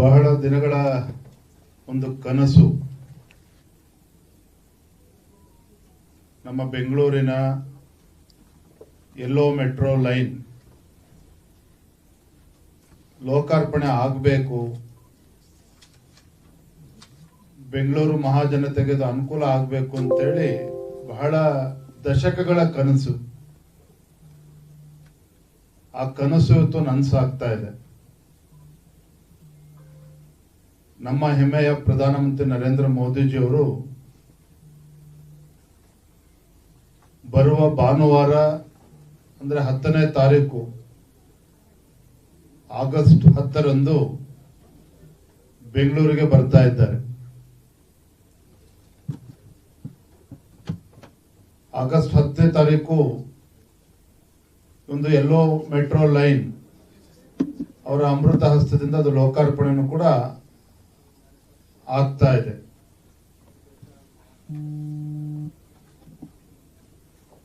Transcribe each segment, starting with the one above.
ಬಹಳ ದಿನಗಳ ಒಂದು ಕನಸು. ನಮ್ಮ ಬೆಂಗಳೂರಿನ ಎಲ್ಲೋ ಮೆಟ್ರೋ ಲೈನ್ ಲೋಕಾರ್ಪಣೆ ಆಗಬೇಕು. ಬೆಂಗಳೂರು ಮಹಾಜನತೆಗೆ ಅದು ಅನುಕೂಲ ಆಗಬೇಕು ಅಂತೇಳಿ ಬಹಳ ದಶಕಗಳ ಕನಸು. ಆ ಕನಸು ಇವತ್ತು ನನಸಾಗ್ತಾ ಇದೆ. ನಮ್ಮ ಹೆಮ್ಮೆಯ ಪ್ರಧಾನಮಂತ್ರಿ ನರೇಂದ್ರ ಮೋದಿಜಿಯವರು ಬರುವ ಭಾನುವಾರ, ಅಂದ್ರೆ ಹತ್ತನೇ ತಾರೀಕು, ಆಗಸ್ಟ್ ಹತ್ತರಂದು ಬೆಂಗಳೂರಿಗೆ ಬರ್ತಾ ಇದ್ದಾರೆ. ಆಗಸ್ಟ್ ಹತ್ತನೇ ತಾರೀಕು ಒಂದು ಎಲ್ಲೋ ಮೆಟ್ರೋ ಲೈನ್ ಅವರ ಅಮೃತ ಹಸ್ತದಿಂದ ಅದು ಲೋಕಾರ್ಪಣೆಯನ್ನು ಕೂಡ ಆಗ್ತಾ ಇದೆ.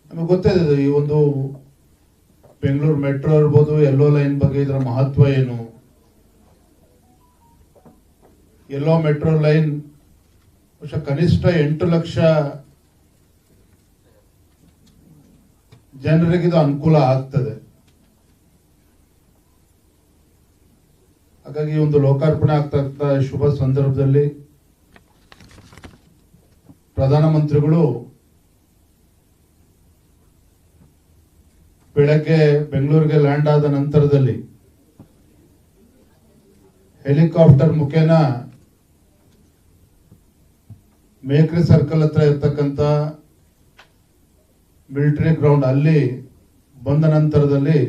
ನಮಗೆ ಗೊತ್ತಿದೆ ಈ ಒಂದು ಬೆಂಗಳೂರು ಮೆಟ್ರೋ ಇರ್ಬೋದು, ಎಲ್ಲೋ ಲೈನ್ ಬಗ್ಗೆ ಇದರ ಮಹತ್ವ ಏನು? ಎಲ್ಲೋ ಮೆಟ್ರೋ ಲೈನ್ ಬಹುಶಃ ಕನಿಷ್ಠ ಎಂಟು ಲಕ್ಷ ಜನರಿಗೆ ಇದು ಅನುಕೂಲ ಆಗ್ತದೆ. ಹಾಗಾಗಿ ಒಂದು ಲೋಕಾರ್ಪಣೆ ಆಗ್ತಾ ಶುಭ ಸಂದರ್ಭದಲ್ಲಿ ಪ್ರಧಾನಮಂತ್ರಿಗಳು ಬೆಳಗ್ಗೆ ಬೆಂಗಳೂರಿಗೆ ಲ್ಯಾಂಡ್ ಆದ ನಂತರದಲ್ಲಿ ಹೆಲಿಕಾಪ್ಟರ್ ಮುಖೇನ ಮೇಕ್ರಿ ಸರ್ಕಲ್ ಹತ್ರ ಇರ್ತಕ್ಕಂಥ ಮಿಲಿಟರಿ ಗ್ರೌಂಡ್ ಅಲ್ಲಿ ಬಂದ ನಂತರದಲ್ಲಿ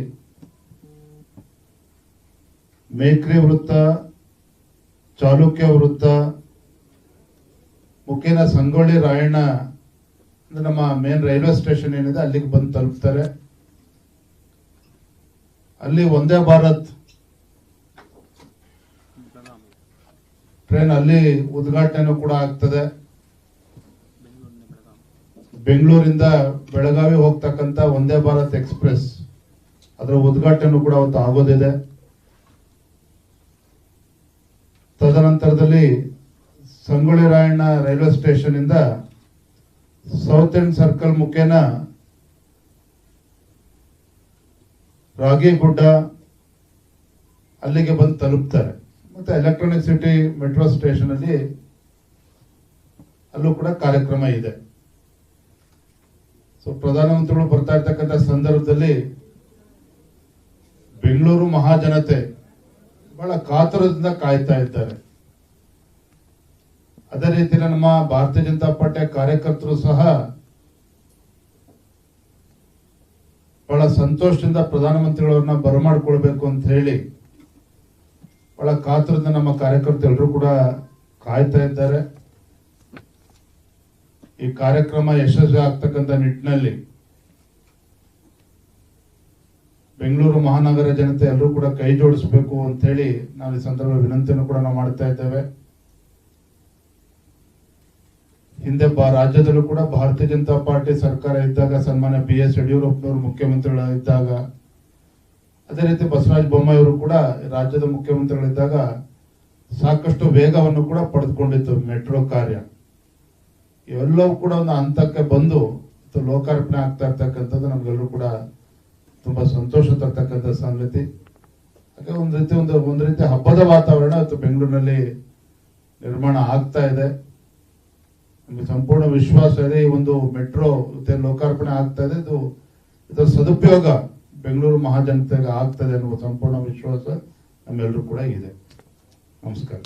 ಮೇಕ್ರಿ ವೃತ್ತ, ಚಾಲುಕ್ಯ ವೃತ್ತ, ಮುಖೇನ ಸಂಗೊಳ್ಳಿ ರಾಯಣ್ಣ ನಮ್ಮ ಮೇನ್ ರೈಲ್ವೆ ಸ್ಟೇಷನ್ ಏನಿದೆ, ಅಲ್ಲಿಗೆ ಬಂದು ತಲುಪ್ತಾರೆ. ಅಲ್ಲಿ ಒಂದೇ ಭಾರತ್. ಟ್ರೈನ್ ಅಲ್ಲಿ ಉದ್ಘಾಟನೆ ಕೂಡ ಆಗ್ತದೆ. ಬೆಂಗಳೂರಿಂದ ಬೆಳಗಾವಿ ಹೋಗ್ತಕ್ಕಂಥ ಒಂದೇ ಭಾರತ್ ಎಕ್ಸ್ಪ್ರೆಸ್. ಅದರ ಉದ್ಘಾಟನೆ ಕೂಡ ಅವತ್ತು ಆಗೋದಿದೆ. ತದನಂತರದಲ್ಲಿ ಸಂಗೊಳ್ಳಿ ರಾಯಣ್ಣ ರೈಲ್ವೆ ಸ್ಟೇಷನ್ ಇಂದ ಸೌತ್ ಎಂಡ್ ಸರ್ಕಲ್ ಮುಖೇನ ರಾಗಿಗುಡ್ಡ ಅಲ್ಲಿಗೆ ಬಂದು ತಲುಪ್ತಾರೆ. ಮತ್ತೆ ಎಲೆಕ್ಟ್ರಾನಿಕ್ ಸಿಟಿ ಮೆಟ್ರೋ ಸ್ಟೇಷನ್ ಅಲ್ಲಿ ಅಲ್ಲೂ ಕೂಡ ಕಾರ್ಯಕ್ರಮ ಇದೆ. ಸೊ ಪ್ರಧಾನಮಂತ್ರಿಗಳು ಬರ್ತಾ ಇರ್ತಕ್ಕಂಥ ಸಂದರ್ಭದಲ್ಲಿ ಬೆಂಗಳೂರು ಮಹಾಜನತೆ ಬಹಳ ಕಾತುರದಿಂದ ಕಾಯ್ತಾ ಇದ್ದಾರೆ. ಅದೇ ರೀತಿ ನಮ್ಮ ಭಾರತೀಯ ಜನತಾ ಪಾರ್ಟಿಯ ಕಾರ್ಯಕರ್ತರು ಸಹ ಬಹಳ ಸಂತೋಷದಿಂದ ಪ್ರಧಾನಮಂತ್ರಿಗಳವ್ರನ್ನ ಬರಮಾಡ್ಕೊಳ್ಬೇಕು ಅಂತ ಹೇಳಿ ಬಹಳ ಕಾತುರದಿಂದ ನಮ್ಮ ಕಾರ್ಯಕರ್ತರು ಎಲ್ಲರೂ ಕೂಡ ಕಾಯ್ತಾ ಇದ್ದಾರೆ. ಈ ಕಾರ್ಯಕ್ರಮ ಯಶಸ್ವಿ ಆಗ್ತಕ್ಕಂಥ ನಿಟ್ಟಿನಲ್ಲಿ ಬೆಂಗಳೂರು ಮಹಾನಗರ ಜನತೆ ಎಲ್ಲರೂ ಕೂಡ ಕೈ ಜೋಡಿಸಬೇಕು ಅಂತ ಹೇಳಿ ನಾವು ಈ ಸಂದರ್ಭ ವಿನಂತಿಯನ್ನು ಕೂಡ ನಾವು ಮಾಡ್ತಾ ಇದ್ದೇವೆ. ಹಿಂದೆ ರಾಜ್ಯದಲ್ಲೂ ಕೂಡ ಭಾರತೀಯ ಜನತಾ ಪಾರ್ಟಿ ಸರ್ಕಾರ ಇದ್ದಾಗ, ಸನ್ಮಾನ್ಯ ಬಿ ಎಸ್ ಯಡಿಯೂರಪ್ಪನವರು ಮುಖ್ಯಮಂತ್ರಿಗಳಿದ್ದಾಗ ಅದೇ ರೀತಿ ಬಸವರಾಜ ಬೊಮ್ಮಾಯಿ ಅವರು ಕೂಡ ರಾಜ್ಯದ ಮುಖ್ಯಮಂತ್ರಿಗಳಿದ್ದಾಗ ಸಾಕಷ್ಟು ವೇಗವನ್ನು ಕೂಡ ಪಡೆದುಕೊಂಡಿತ್ತು ಮೆಟ್ರೋ ಕಾರ್ಯ. ಇವೆಲ್ಲವೂ ಕೂಡ ಒಂದು ಹಂತಕ್ಕೆ ಬಂದು ಲೋಕಾರ್ಪಣೆ ಆಗ್ತಾ ಇರ್ತಕ್ಕಂಥದ್ದು ನಮಗೆಲ್ಲರೂ ಕೂಡ ತುಂಬಾ ಸಂತೋಷ ತರ್ತಕ್ಕಂಥ ಸಂಗತಿ. ಹಾಗೆ ಒಂದು ರೀತಿ ಒಂದು ಒಂದು ರೀತಿ ಹಬ್ಬದ ವಾತಾವರಣ ಇವತ್ತು ಬೆಂಗಳೂರಿನಲ್ಲಿ ನಿರ್ಮಾಣ ಆಗ್ತಾ ಇದೆ. ನಮಗೆ ಸಂಪೂರ್ಣ ವಿಶ್ವಾಸ ಇದೆ. ಈ ಒಂದು ಮೆಟ್ರೋ ಲೋಕಾರ್ಪಣೆ ಆಗ್ತಾ ಇದೆ. ಇದು, ಇದರ ಸದುಪಯೋಗ ಬೆಂಗಳೂರು ಮಹಾಜನತೆಗೆ ಆಗ್ತದೆ ಅನ್ನುವ ಸಂಪೂರ್ಣ ವಿಶ್ವಾಸ ನಮ್ಮೆಲ್ಲರೂ ಕೂಡ ಇದೆ. ನಮಸ್ಕಾರ.